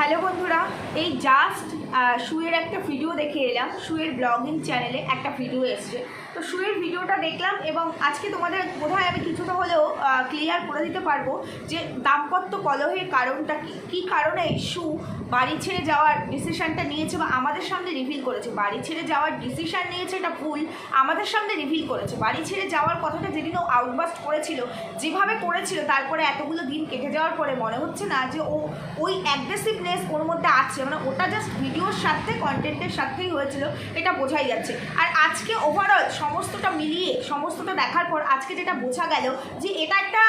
Hello বন্ধুরা, এই just শুয়ের একটা ভিডিও দেখে এলাম। শুয়ের ব্লগিং চ্যানেলে একটা ভিডিও এসছে। তো শুয়ের ভিডিওটা দেখলাম এবং আজকে তোমাদের বোধহয় আমি কিছুটা হলেও ক্লিয়ার করে দিতে পারব যে দাম্পত্য কলহের কারণটা কি। কী কারণে শু বাড়ি ছেড়ে যাওয়ার ডিসিশানটা নিয়েছে বা আমাদের সামনে রিভিল করেছে? বাড়ি ছেড়ে যাওয়ার ডিসিশান নিয়েছে এটা ভুল। আমাদের সামনে রিভিল করেছে। বাড়ি ছেড়ে যাওয়ার কথাটা যেদিন ও আউটবাস্ট করেছিল, যেভাবে করেছিল, তারপরে এতগুলো দিন কেটে যাওয়ার পরে মনে হচ্ছে না যে ও, ওই অ্যাগ্রেসিভনেস ওর মধ্যে আছে। মানে ওটা জাস্ট ভিডিওর সাথে কন্টেন্টের সাথেই হয়েছিল, এটা বোঝাই যাচ্ছে। আর আজকে ওভারঅল সমস্তটা মিলিয়ে সমস্তটা দেখার পর আজকে যেটা বোঝা গেল যে এটা একটা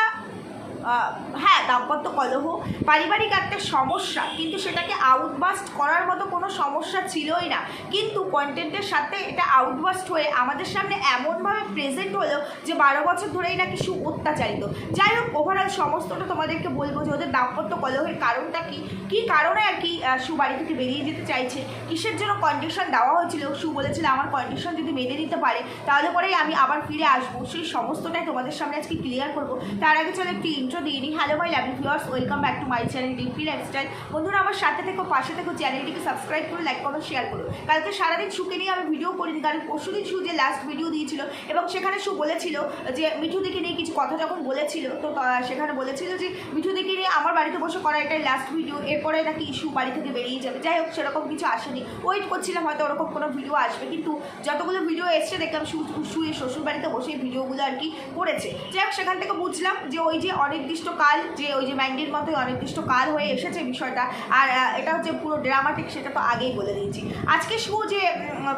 হ্যাঁ দাম্পত্য কলহ, পারিবারিক একটা সমস্যা, কিন্তু সেটাকে আউটবাস্ট করার মতো কোনো সমস্যা ছিলই না। কিন্তু কন্টেন্টের সাথে এটা আউটবাস্ট হয়ে আমাদের সামনে এমনভাবে প্রেজেন্ট হলো যে বারো বছর ধরেই নাকি সু অত্যাচারিত। যাই হোক ওভারঅল সমস্তটা তোমাদেরকে বলব যে ওদের দাম্পত্য কলহের কারণটা কি? কী কারণে আর কি সু বাড়ি থেকে বেরিয়ে যেতে চাইছে? কিসের জন্য কন্ডিশন দেওয়া হয়েছিল? সু বলেছিল, আমার কন্ডিশন যদি মেনে নিতে পারে, তাহলে পরেই আমি আবার ফিরে আসব। সেই সমস্তটাই তোমাদের সামনে আজকে ক্লিয়ার করব। তার আগে চলো একটি ইন্ট্রো নিই hello my lovely viewers welcome back to my channel DP lifestyle বন্ধুরা, আমার সাথে থেকো, পাশে থেকো, চ্যানেলটিকে সাবস্ক্রাইব করো লাইক করো শেয়ার করো। কালকে সারাদিন শুকে নিয়ে আমি ভিডিও করিনি, কারণ পরশু দিন শু যে লাস্ট ভিডিও দিয়েছিল, এবং সেখানে শু বলেছিল যে, মিঠু দিকে নিয়ে কিছু কথা যখন বলেছিল, তো সেখানে বলেছিল যে, মিঠু দিকে নিয়ে আমার বাড়িতে বসে করা এটাই লাস্ট ভিডিও এরপরে নাকি ইস্যু বাড়ি থেকে বেরিয়ে যাবে। যাই হোক, সেরকম কিছু আসেনি। ওয়েট করছিলাম, হয়তো ওরকম কোনো ভিডিও আসবে, কিন্তু যতগুলো ভিডিও এসছে, দেখলাম শু শুয়ে শ্বশুর বাড়িতে বসে ভিডিওগুলো আর কি করেছে। যাই হোক, সেখান থেকে বুঝলাম যে, ওই যে অনির্দিষ্ট কাল যে ওই যে ম্যান্ডির মতোই অনির্দিষ্ট কাল হয়ে এসেছে বিষয়টা। আর এটা হচ্ছে পুরো ড্রামাটিক সেটা তো আগেই বলে দিয়েছি। আজকে শু যে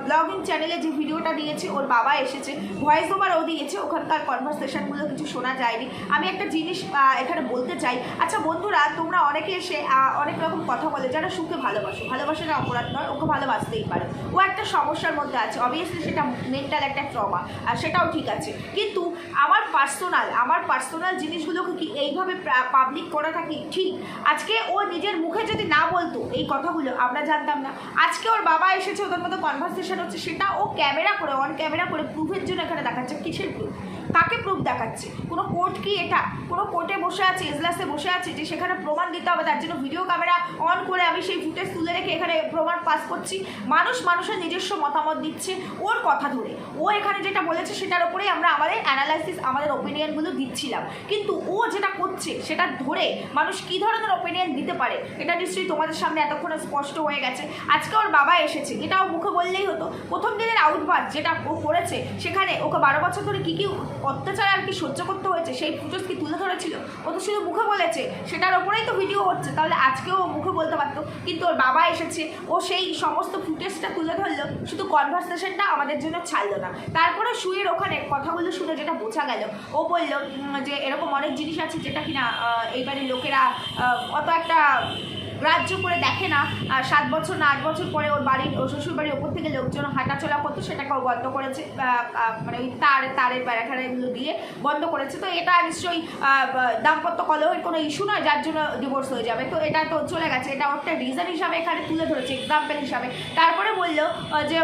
ব্লগিং চ্যানেলে যে ভিডিওটা দিয়েছে, ওর বাবা এসেছে। ভয়েস ওভার ও দিয়েছে, ওখানকার কনভারসেশনগুলো কিছু শোনা যায়নি। আমি একটা জিনিস এখানে বলতে চাই। আচ্ছা বন্ধুরা, তোমরা অনেকে এসে অনেক রকম কথা বলে, যারা সুখে ভালোবাসো। ভালোবাসাটা অপরাধ নয়, ওকে ভালোবাসতেই পারো। ও একটা সমস্যার মধ্যে আছে। অবভিয়াসলি সেটা মেন্টাল একটা ট্রমা আর সেটাও ঠিক আছে। কিন্তু আমার পার্সোনাল আমার পার্সোনাল জিনিসগুলোকে কি এইভাবে পাবলিক করা কি ঠিক। আজকে ও নিজের মুখে যদি না বলতো এই কথাগুলো, আমরা জানতাম না। আজকে ওর বাবা এসেছে, ওদের মতো কনভারসেশন হচ্ছে, সেটা ও ক্যামেরা করে অন ক্যামেরা করে প্রুফের জন্য এখানে দেখাচ্ছে, কিসের প্রুফ কাকে প্রুফ দেখাচ্ছে। কোনো কোর্ট কি এটা? কোনো কোর্টে বসে আছে, এজলাসে বসে আছে যে সেখানে প্রমাণ দিতে হবে, তার জন্য ভিডিও ক্যামেরা অন করে আমি সেই ফুটেজ তুলে রেখে এখানে প্রমাণ পাস করছি। মানুষ মানুষের নিজস্ব মতামত দিচ্ছে ওর কথা ধরে। ও এখানে যেটা বলেছে সেটার উপরেই আমরা আমাদের অ্যানালাইসিস আমাদের ওপিনিয়নগুলো দিচ্ছিলাম। কিন্তু ও যেটা করছে সেটা ধরে মানুষ কী ধরনের ওপিনিয়ন দিতে পারে, এটা নিশ্চয়ই তোমাদের সামনে এতক্ষণ স্পষ্ট হয়ে গেছে। আজকে ওর বাবা এসেছে এটাও মুখে বললেই হতো। প্রথম দিনের আউটবাস যেটা ও করেছে, সেখানে ওকে বারো বছর ধরে কী কী অত্যাচার আর কি সহ্য করতে হয়েছে, সেই ফুটেজ কি তুলে ধরেছিল? ও তো শুধু মুখে বলেছে, সেটার ওপরেই তো ভিডিও হচ্ছে, তাহলে আজকেও ও মুখে বলতে পারতো। কিন্তু ওর বাবা এসেছে, ও সেই সমস্ত ফুটেজটা তুলে ধরলো, শুধু কনভারসেশনটা আমাদের জন্য ছাড়লো না। তারপরে শুয়ের ওখানে কথাগুলো শুনে যেটা বোঝা গেল, ও বলল যে এরকম অনেক জিনিস আছে যেটা কিনা এইবারে লোকেরা অত একটা গ্রাহ্য করে দেখে না সাত বছর না, আট বছর পরে ওর বাড়ির, ওর শ্বশুর বাড়ির ওপর থেকে লোকজন হাঁটাচলা করতো সেটাকে বন্ধ করেছে মানে ওই তার, তারের বেড়াখানাগুলো দিয়ে বন্ধ করেছে। তো এটা নিশ্চয়ই দাম্পত্য কলহের কোনো ইস্যু নয়, যার জন্য ডিভোর্স হয়ে যাবে। তো এটা তো চলে গেছে, এটা একটা রিজন হিসাবে এখানে তুলে ধরেছে এক্সাম্পল হিসাবে। তারপরে বলল যে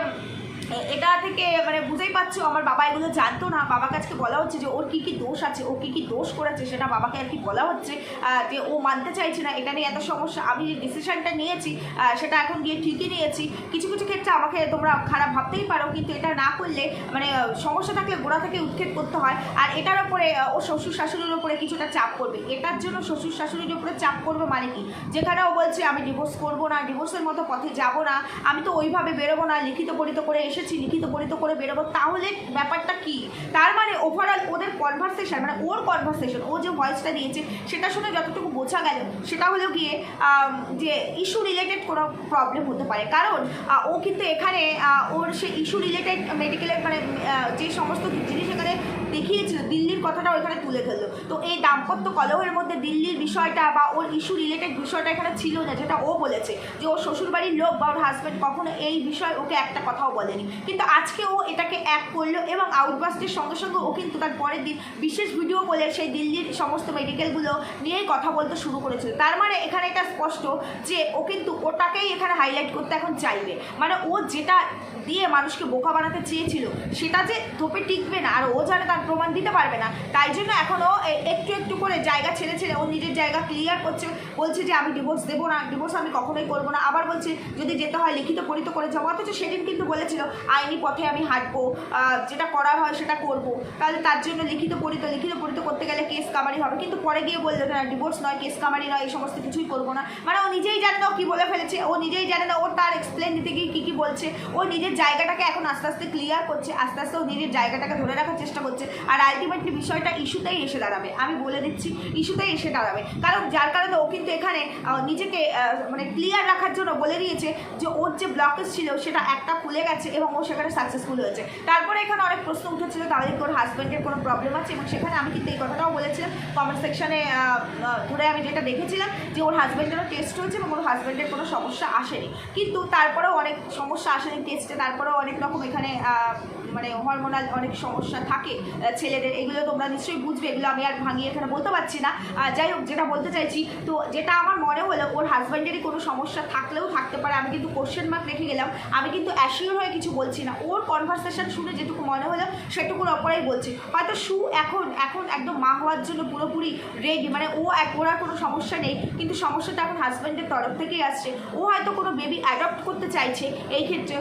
এটা থেকে মানে বুঝেই পারছ আমার বাবা এগুলো জানতো না। বাবাকে আজকে বলা হচ্ছে যে, ওর কী কী দোষ আছে, ও কী কী দোষ করেছে সেটা বাবাকে আর কি বলা হচ্ছে যে ও মানতে চাইছে না, এটা নিয়ে এত সমস্যা। আমি যে ডিসিশনটা নিয়েছি সেটা এখন গিয়ে ঠিকই নিয়েছি। কিছু কিছু ক্ষেত্রে আমাকে তোমরা খারাপ ভাবতেই পারো, কিন্তু এটা না করলে মানে সমস্যা থাকলে গোড়া থেকে উৎক্ষেপ করতে হয়। আর এটার ওপরে ও শ্বশুর শাশুড়ির ওপরে কিছুটা চাপ করবে। এটার জন্য শ্বশুর শাশুড়ির উপরে চাপ করবে মানে কি? যেখানে ও বলছে, আমি ডিভোর্স করব না ডিভোর্সের মতো পথে যাব না, আমি তো ওইভাবে বেরোবো না লিখিত পরিত করে এসেছি, লিখিত পরিত করে বেরোবো, তাহলে ব্যাপারটা কি? তার মানে ওভারঅল ওদের কনভারসেশন মানে ওর কনভারসেশন ও যে ভয়েসটা দিয়েছে, সেটা শুনে যতটুকু বোঝা গেল, সেটা হলো গিয়ে যে ইস্যু রিলেটেড কোনো প্রবলেম হতে পারে। কারণ ও কিন্তু এখানে ওর সে ইস্যু রিলেটেড মেডিকেলের মানে যে সমস্ত জিনিস এখানে দেখিয়েছিল, দিল্লির কথাটা ওইখানে তুলে ধরলো। তো এই দাম্পত্য কলহের মধ্যে দিল্লির বিষয়টা বা ওর ইস্যু রিলেটেড বিষয়টা এখানে ছিল না, যেটা ও বলেছে যে ওর শ্বশুরবাড়ির লোক বা ওর হাজব্যান্ড কখনো এই বিষয়ে ওকে একটা কথাও বলেনি। কিন্তু আজকে ও এটাকে এক করল এবং আউটবাস্টের সঙ্গে সঙ্গে ও কিন্তু তার পরের দিন বিশেষ ভিডিও বলে সেই দিল্লির সমস্ত মেডিকেলগুলো নিয়েই কথা বলতে শুরু করেছিল। তার মানে এখানে এটা স্পষ্ট যে ও কিন্তু ওটাকেই এখানে হাইলাইট করতে এখন চাইবে। মানে ও যেটা দিয়ে মানুষকে বোকা বানাতে চেয়েছিল, সেটা যে ধোপে টিকবে না। আর ও জানে তার প্রমাণ দিতে পারবে না। তাই জন্য এখনও একটু একটু করে জায়গা ছেড়ে ছেড়ে ও নিজের জায়গা ক্লিয়ার করছে। বলছে যে, আমি ডিভোর্স দেবো না ডিভোর্স আমি কখনোই করব না। আবার বলছে, যদি যেতে হয়, লিখিত পরিত করে যাব। অথচ সেদিন কিন্তু বলেছিল, আইনি পথে আমি হাঁটবো যেটা করার হয় সেটা করব। তাহলে তার জন্য লিখিত পরিত লিখিত পরিত করতে গেলে কেস কামারি হবে। কিন্তু পরে গিয়ে বলল না ডিভোর্স নয় কেস কামারি নয়, এই সমস্ত কিছুই করব না। মানে ও নিজেই জানে না ও কী বলে ফেলেছে। ও নিজেই জানে না ও তার এক্সপ্লেন দিতে গিয়ে কী কী বলছে। ও নিজের জায়গাটাকে এখন আস্তে আস্তে ক্লিয়ার করছে। আস্তে আস্তে ও নিজের জায়গাটাকে ধরে রাখার চেষ্টা করছে। আর আলটিমেটলি বিষয়টা ইস্যুতেই এসে দাঁড়াবে। আমি বলে দিচ্ছি, ইস্যুতেই এসে দাঁড়াবে। কারণ যার কারণে ও কিন্তু এখানে নিজেকে মানে ক্লিয়ার রাখার জন্য বলে দিয়েছে যে ওর যে ব্লকেজ ছিল সেটা একটা খুলে গেছে এবং ও সেখানে সাকসেসফুল হয়েছে। তারপরে এখানে অনেক প্রশ্ন উঠেছিল কি ওর হাজব্যান্ডের কোনো প্রবলেম আছে? এবং সেখানে আমি কিন্তু এই কথাটাও বলেছিলাম। কমেন্ট সেকশনে ধরে আমি যেটা দেখেছিলাম যে ওর হাজব্যান্ডেরও টেস্ট হয়েছে এবং ওর হাজব্যান্ডের কোনো সমস্যা আসেনি। কিন্তু তারপরেও অনেক সমস্যা আসেনি টেস্টে তারপরেও অনেক রকম এখানে মানে হরমোনাল অনেক সমস্যা থাকে ছেলেদের। এগুলো তোমরা নিশ্চয়ই বুঝবে। এগুলো আমি আর ভাঙিয়ে এখানে বলতে পারছি না। যাই হোক, যেটা বলতে চাইছি, তো যেটা আমার মনে হলো, ওর হাজব্যান্ডেরই কোনো সমস্যা থাকলেও থাকতে পারে। আমি কিন্তু কোশ্চেন মার্ক রেখে গেলাম। আমি কিন্তু অ্যাসিওর হয়ে কিছু বলছি না। ওর কনভারসেশন শুনে যেটুকু মনে হলো, সেটুকুর অপরাই বলছি। হয়তো সু এখন এখন একদম মা হওয়ার জন্য পুরোপুরি রেডি মানে ও এক, ওর কোনো সমস্যা নেই, কিন্তু সমস্যাটা এখন হাজব্যান্ডের তরফ থেকেই আসছে। ও হয়তো কোনো বেবি অ্যাডপ্ট করতে চাইছে এই ক্ষেত্রে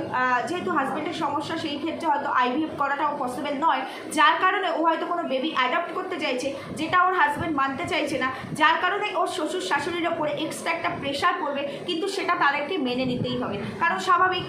যেহেতু হাজব্যান্ডের সমস্যা, সেই ক্ষেত্রে হয়তো আইভিএফ করাটাও পসিবল নয়। যার কারণে ও হয়তো কোনো বেবি অ্যাডপ্ট করতে চাইছে, যেটা ওর হাজব্যান্ড মানতে চাইছে না। যার কারণে ওর শ্বশুর শাশুড়ির ওপরে এক্সট্রা একটা প্রেশার পড়বে, কিন্তু সেটা তাদেরকে মেনে নিতেই হবে। কারণ স্বাভাবিক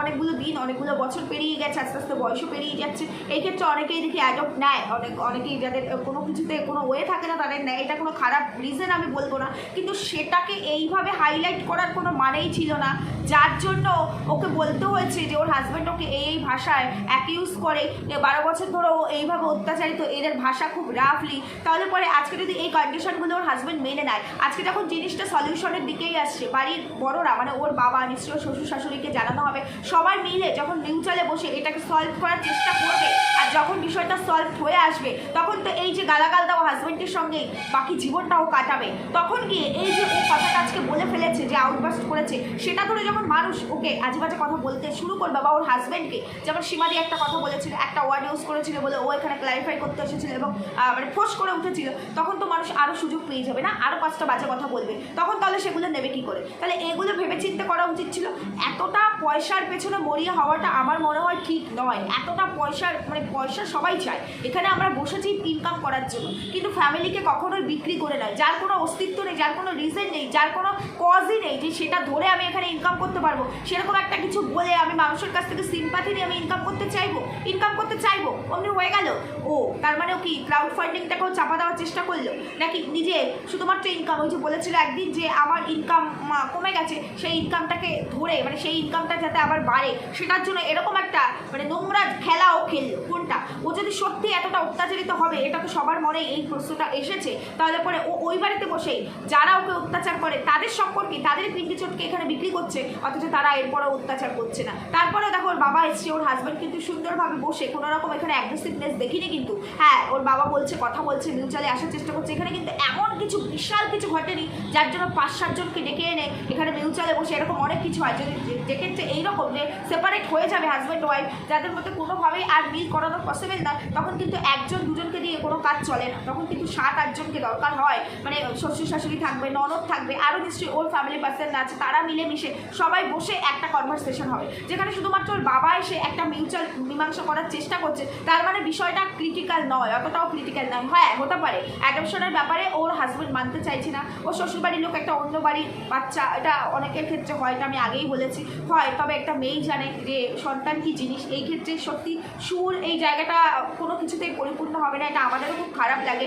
অনেকগুলো দিন, অনেকগুলো বছর পেরিয়ে গেছে, আস্তে আস্তে বয়সও পেরিয়ে যাচ্ছে। এই ক্ষেত্রে অনেকেই দেখি অ্যাডপ্ট নেয়, অনেক অনেকেই যাদের কোনো কিছুতে কোনো ওয়ে থাকে না, তাদের নেয়। এটা কোনো খারাপ রিজন আমি বলব না। কিন্তু সেটাকে এইভাবে হাইলাইট করার কোনো মানেই ছিল না। যার জন্য ওকে বলতে হয়েছে যে, ওর হাজব্যান্ড ওকে এই এই ভাষায় অ্যাকিউজ করে বারো বছর ধরে ও এইভাবে অত্যাচারিত, এদের ভাষা খুব রাফলি তাহলে পরে আজকে যদি এই কন্ডিশনগুলো ওর হাজব্যান্ড মেনে নেয়, আজকে যখন জিনিসটা সলিউশনের দিকেই আসছে, বাড়ির বড়রা মানে ওর বাবা, নিশ্চয়ই ওর শ্বশুর শাশুড়িকে জানানো হবে, সবাই মিলে যখন মিউচুয়ালে বসে এটাকে সলভ করার চেষ্টা করবে। আর যখন বিষয়টা সলভ হয়ে আসবে, তখন তো এই যে গালাগাল দেওয়া হাজব্যান্ডের সঙ্গে বাকি জীবনটাও কাটাবে। তখন গিয়ে এই যে ও কথাটা আজকে বলে ফেলেছে, যে আউটবাস্ট করেছে, সেটা ধরে যখন মানুষ ওকে আজেবাজে কথা বলতে শুরু করবে, বা ওর হাজব্যান্ডকে যেমন সীমাদি একটা কথা বলেছিল, একটা ওয়ার্ড ইউজ করেছিল বলে ও এখানে ক্লারিফাই করতে এসেছিল এবং মানে ফোর্স করে উঠেছিল, তখন তো মানুষ আরও সুযোগ পেয়ে যাবে না আরও পাঁচটা বাজে কথা বলবে। তখন তাহলে সেগুলো নেবে কি করে? তাহলে এগুলো ভেবে চিন্তে করা উচিত ছিল, এতটা পয়সার পেছনে মরিয়া হওয়াটা আমার মনে হয় ঠিক নয়। এতটা পয়সার মানে পয়সা সবাই চায়। এখানে আমরা বসেছি ইনকাম করার জন্য। কিন্তু ফ্যামিলিকে কখনোই বিক্রি করে নয় যার কোনো অস্তিত্ব নেই, যার কোনো রিজন নেই, যার কোনো কজই নেই যে সেটা ধরে আমি এখানে ইনকাম করতে পারব। সেরকম একটা কিছু বলে আমি মানুষের কাছ থেকে সিম্পাথি নিয়ে আমি ইনকাম করতে চাইব। ইনকাম করতে চাইব। অমনি হয়ে গেল। ও, তার মানে কি ক্রাউড ফান্ডিংটাকেও চাপা দেওয়ার চেষ্টা করল? নাকি নিজে শুধুমাত্র ইনকাম ওই যে বলেছিল একদিন যে আমার ইনকাম কমে গেছে, সেই ইনকামটাকে ধরে মানে সেই ইনকামটা যাতে আবার বাড়ে, সেটার জন্য এরকম একটা মানে নোংরা খেলা ও খেললো। কোনটা? ও যদি সত্যি এতটা অত্যাচারিত হবে, এটা তো সবার মনে এই প্রশ্নটা এসেছে। তাহলে পরে ও ওই বাড়িতে বসেই যারা ওকে অত্যাচার করে, তাদের সম্পর্কে, তাদের পিন্ডি চটকে এখানে বিক্রি করছে, অথচ তারা এরপরও অত্যাচার করছে না। তারপরে দেখো, ওর বাবা এসছে, ওর হাজব্যান্ড কিন্তু সুন্দরভাবে বসে কোনো রকম এখানে অ্যাগ্রেসিভনেস দেখিনি কিন্তু। হ্যাঁ ওর বাবা বলছে, কথা বলছে মিউচুয়ালি আসার চেষ্টা করছে। এখানে কিন্তু এমন কিছু, বিশাল কিছু ঘটেনি, যার জন্য পাঁচ সাতজনকে ডেকে এনে এখানে মিউচুয়ালে বসে এরকম অনেক কিছু হয়। যদি যে- যে এইরকম যে সেপারেট হয়ে যাবে হাজব্যান্ড ওয়াইফ যাদের মধ্যে কোনোভাবেই আর মিল করানো পসিবল না, তখন কিন্তু একজন দুজনকে দিয়ে কোনো কাজ চলে না। তখন কিন্তু সাত আটজনকে দরকার হয়। মানে শ্বশুর শাশুড়ি থাকবে, ননদ থাকবে, আরও নিশ্চয়ই ওর ফ্যামিলি পার্সন আছে, তারা মিলেমিশে সবাই বসে একটা কনভারসেশন হবে। যেখানে শুধুমাত্র ওর বাবা এসে একটা মিউচুয়াল মীমাংসা করার চেষ্টা করছে, তার মানে বিষয়টা ক্রিটিক্যাল নয়, অতটাও ক্রিটিক্যাল নয়। হ্যাঁ হতে পারে। অ্যাডপশনের ব্যাপারে ওর হাজব্যান্ড মানতে চাইছে না। ও শ্বশুরবাড়ির লোক, একটা অন্য বাড়ির বাচ্চা, এটা অনেকের ক্ষেত্রে হয়, এটা আমি আগেই বলেছি। হয় তবে একটা মেয়েই জানে যে সন্তান কি জিনিস। এই ক্ষেত্রে সত্যি সুর এই জায়গাটা কোনো কিছুতেই পরিপূর্ণ হবে না। এটা আমাদেরও খুব খারাপ লাগে।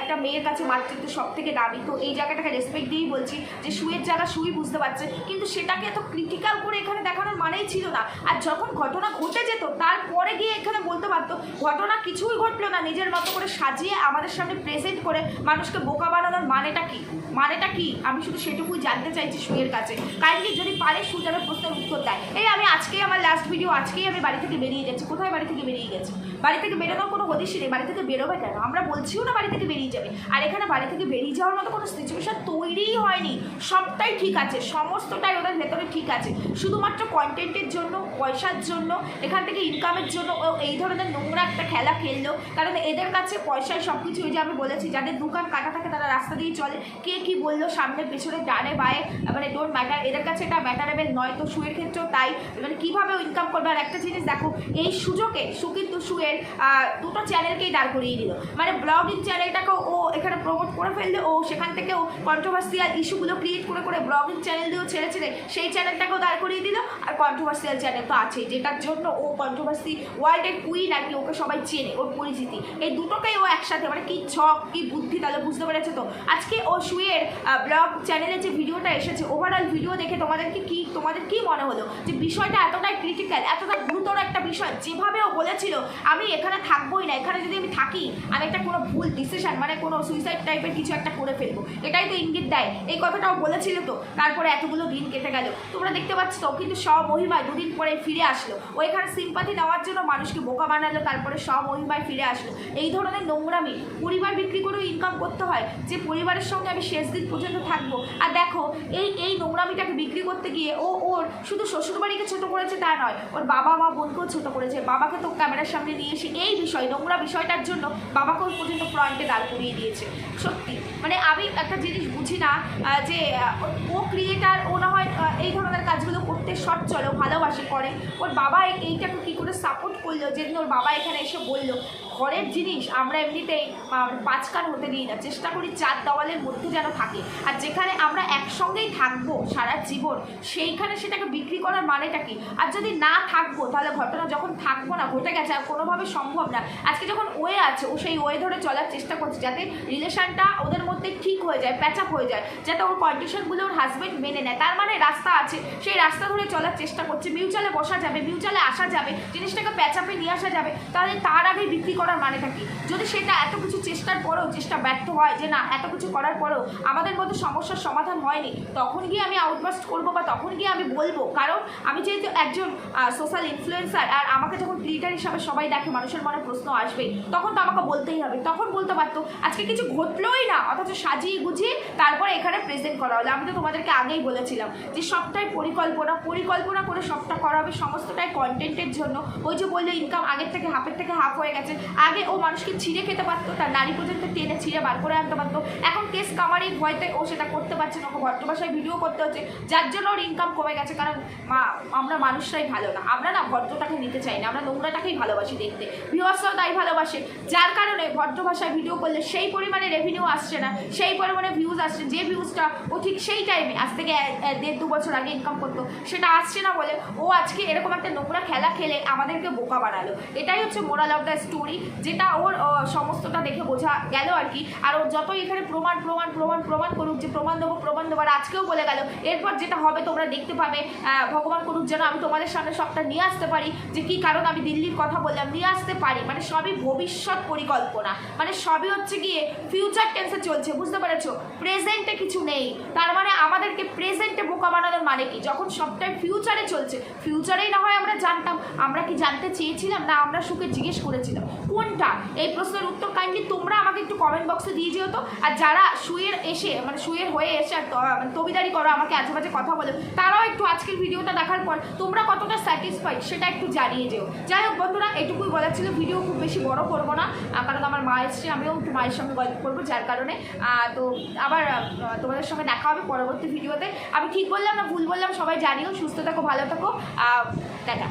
একটা মেয়ের কাছে মাতৃত্ব সব থেকে দাবি তো এই জায়গাটাকে রেসপেক্ট দিয়েই বলছি যে সুয়ের জায়গা সুই বুঝতে পারছে। কিন্তু সেটাকে এত ক্রিটিক্যাল করে এখানে দেখানোর মানেই ছিল না। আর যখন ঘটনা ঘটে যেত, তারপরে গিয়ে এখানে বলতে পারতো, ঘটনা কিছুই ঘটলো না। নিজের মতো করে সাজিয়ে আমাদের সামনে প্রেজেন্ট করে মানুষকে বোকা বানানোর মানেটা কি? মানেটা কি? আমি শুধু সেটুকুই জানতে চাইছি সুয়ের কাছে। কাইন্ডলি যদি পারে সু যেন প্রশ্নের উত্তর দেয়। এই আমি আজকেই আমার লাস্ট ভিডিও আজকেই আমি বাড়ি থেকে বেরিয়ে যাচ্ছি কোথায় বাড়ি থেকে বেরিয়ে গেছি? বাড়ি থেকে বেরোনোর কোনো হদিশ নেই। বাড়ি থেকে বেরোবে কেন? আমরা বলছিও না বাড়ি থেকে বেরিয়ে যাবে। আর এখানে বাড়ি থেকে বেরিয়ে যাওয়ার মতো কোনো সিচুয়েশন তৈরিই হয়নি। সবটাই ঠিক আছে। সমস্তটাই ওদের ভেতরে ঠিক আছে। শুধুমাত্র কন্টেন্টের জন্য, পয়সার জন্য, এখান থেকে ইনকামের জন্য, ও এই ধরনের নোংরা একটা খেলা খেললো। কারণ এদের কাছে পয়সায় সব কিছু ওই যে আমি বলেছি, যাদের দোকান কাটা থাকে তারা রাস্তা দিয়ে চলে। কে কি বলল সামনে, পেছনে, ডানে, বায়ে মানে ডোন্ট ম্যাটার এদের কাছে এটা ম্যাটারেবল নয়, তো শুয়ের ক্ষেত্রেও তাই। মানে কীভাবে ইনকাম করবে? আর একটা জিনিস দেখো, এই সুযোগে সু কিন্তু শুয়ের দুটো চ্যানেলকেই দাঁড় করিয়ে দিল। মানে ব্লগিং চ্যানেলটাকেও ও এখানে প্রমোট করে ফেললে, ও সেখান থেকেও কন্ট্রোভার্সিয়াল ইস্যুগুলো ক্রিয়েট করে করে ব্লগিং চ্যানেল দিয়েও ছেড়ে ছেড়ে সেই চ্যানেলটাকেও দাঁড় করিয়ে দিল। আর কন্ট্রোভার্সিয়াল চ্যানেল তো আছেই, যেটার জন্য ও কন্ট্রোভার্সি ওয়ার্ল্ডের কুইন আর কি, ওকে সবাই চেনে, ওর পরিচিতি। এই দুটোকেই ও একসাথে মানে কি ছক, কি বুদ্ধি তাহলে বুঝতে পেরেছে তো? আজকে ও শুয়ের ব্লগ চ্যানেলে যে ভিডিওটা এসেছে ওভারঅল ভিডিও দেখে তোমাদেরকে কি তোমাদের কি মনে হলো যে বিষয়টা এতটাই ক্রিটিক্যাল এতটা গুরুতর একটা বিষয়? যেভাবে বলেছিল, আমি এখানে থাকবোই না। এখানে যদি আমি থাকি, আমি একটা কোনো ভুল ডিসিশন মানে কোনো সুইসাইড টাইপের কিছু একটা করে ফেলব। এটাই তো ইঙ্গিত দেয়। এই কথাটাও বলেছিল তো। তারপরে এতগুলো দিন কেটে গেল। তোমরা দেখতে পাচ্ছ কিন্তু স্বমহিমায় দুদিন পরে ফিরে আসলো। ও এখানে সিম্পাথি নেওয়ার জন্য মানুষকে বোকা বানালো, তারপরে স্বমহিমায় ফিরে আসলো। এই ধরনের নোংরামি পরিবার বিক্রি করেও ইনকাম করতে হয়। যে পরিবারের সঙ্গে আমি শেষ দিন পর্যন্ত থাকব। আর দেখো, এই এই নোংরামিটাকে বিক্রি করতে গিয়ে ও, ওর শুধু শ্বশুরবাড়িকে ছোটো করেছে তা নয়, ওর বাবা মা বোনকেও ছোটো করেছে। বাবাকে তো ক্যামেরার সামনে নিয়ে এসে এই বিষয়, নোংরা বিষয়টার জন্য বাবাকে ওই পর্যন্ত ফ্রন্টে দাঁড় করিয়ে দিয়েছে। সত্যি। মানে আমি একটা জিনিস বুঝি না যে ও ক্রিয়েটার ও না হয় এই ধরনের কাজগুলো করতে শর্ট চলো ভালোবাসে, করে। ওর বাবা এই- এইটাকে কী করে সাপোর্ট করল? যেদিন ওর বাবা এখানে এসে বলল ঘরের জিনিস আমরা এমনিতেই আহ, পাঁচকান হতে দিই না। চেষ্টা করি চার দেওয়ালের মধ্যে যেন থাকে। আর যেখানে আমরা একসঙ্গেই থাকব সারা জীবন সেইখানে সেটাকে বিক্রি করার মানেটা কি? আর যদি না থাকব তাহলে ঘটনা যখন থাকব না ঘটে গেছে আর কোনোভাবে সম্ভব না। আজকে যখন ওয়ে আছে ও সেই ওয়ে ধরে চলার চেষ্টা করছে যাতে রিলেশনটা ওদের মধ্যে ঠিক হয়ে যায় প্যাচ আপ হয়ে যায় যাতে ওর কন্ডিশনগুলো ওর হাজব্যান্ড মেনে নেয়। তার মানে রাস্তা আছে সেই রাস্তা ধরে চলার চেষ্টা করছে। মিউচুয়ালে বসা যাবে মিউচুয়ালে আসা যাবে জিনিসটাকে প্যাচ আপে নিয়ে আসা যাবে তাহলে তার আগে বিক্রি করার মানেটা কি যদি সেটা এত কিছু চেষ্টার পরেও চেষ্টা ব্যর্থ হয় যে না, এত কিছু করার পরেও আমাদের মধ্যে সমস্যার সমাধান হয়নি, তখন গিয়ে আমি আউটবাস্ট করব বা তখন গিয়ে আমি বলব। কারণ আমি যেহেতু একজন সোশ্যাল ইনফ্লুয়েন্সার আর আমাকে যখন ক্রিয়েটার হিসাবে সবাই দেখে, মানুষের মনে প্রশ্ন আসবে, তখন তো আমাকে বলতেই হবে। তখন বলতে পারতো, আজকে কিছু ঘটলোই না, অথচ সাজিয়ে গুছিয়ে তারপরে এখানে প্রেজেন্ট করা হলো। আমি তো তোমাদেরকে আগেই বলেছিলাম যে সবটাই পরিকল্পনা পরিকল্পনা করে সবটা করা হবে, সমস্তটাই কন্টেন্টের জন্য। ওই যে বলল ইনকাম আগের থেকে, হাফের থেকে হাফ হয়ে গেছে। আগে ও মানুষকে ছিঁড়ে খেতে পারতো, তার নারী পর্যন্ত টেনে ছিঁড়ে বার করে আনতে পারতো। এখন কেস কামারির ভয়তে ও সেটা করতে পারছে না, ওকে ভদ্র ভাষায় ভিডিও করতে হচ্ছে, যার জন্য ওর ইনকাম কমে গেছে, কারণ মা, আমরা মানুষরাই ভালো না। আমরা না ভদ্রটাকে নিতে চাই না, আমরা নোংরাটাকেই ভালোবাসি দেখতে। ভিউয়ার্সরাও তাই ভালোবাসে, যার কারণে ভদ্র ভাষায় ভিডিও করলে সেই পরিমাণে রেভিনিউ আসছে না, সেই পরিমাণে ভিউজ আসছে, যে ভিউজটা ও ঠিক সেই টাইমে আজ থেকে দেড় দু বছর আগে ইনকাম করতো, সেটা আসছে না বলে ও আজকে এরকম একটা নোংরা খেলা খেলে আমাদেরকে বোকা বানালো। এটাই হচ্ছে মোরাল অফ দ্য স্টোরি যেটা ওর সমস্তটা দেখে বোঝা গেল আর কি। আর ওর যতই এখানে প্রমাণ প্রমাণ প্রমাণ প্রমাণ করুক যে প্রমাণ দেবো প্রমাণ দেবো আর আজকেও বলে গেল। এরপর যেটা হবে তোমরা দেখতে পাবে ভগবান করুক যেন আমি তোমাদের সামনে সবটা নিয়ে আসতে পারি, যে কি কারণ আমি দিল্লির কথা বললাম, নিয়ে আসতে পারি। মানে সবই ভবিষ্যৎ পরিকল্পনা। মানে সবই হচ্ছে গিয়ে ফিউচার টেন্সে চলছে, বুঝতে পেরেছ? প্রেজেন্টে কিছু নেই। তার মানে আমাদেরকে প্রেজেন্টে বোকা বানানোর মানে কি? যখন সবটাই ফিউচারে চলছে ফিউচারেই না হয় আমরা জানতাম, আমরা কি জানতে চেয়েছিলাম না আমরা সুখে জিজ্ঞেস করেছিলাম? কোনটা? এই প্রশ্নের উত্তর কাইন্ডলি তোমরা আমাকে একটু কমেন্ট বক্সে দিয়ে যেও তো। আর যারা সুয়ের এসে মানে সুয়ের হয়ে এসে আর মানে তবিদারি করো, আমাকে আজে বাজে কথা বলো, তারাও একটু আজকের ভিডিওটা দেখার পর তোমরা কতটা স্যাটিসফাইড সেটা একটু জানিয়ে যেও। যাই হোক বন্ধুরা, এটুকুই বলার ছিল, ভিডিও খুব বেশি বড় করব না কারণ আমার মা এসছে, আমিও একটু মায়ের সঙ্গে গল্প করব, যার কারণে তো আবার তোমাদের সঙ্গে দেখা হবে পরবর্তী ভিডিওতে। আমি ঠিক বললাম না, ভুল বললাম, সবাই জানিও, সুস্থ থাকো, ভালো থাকো টাটা।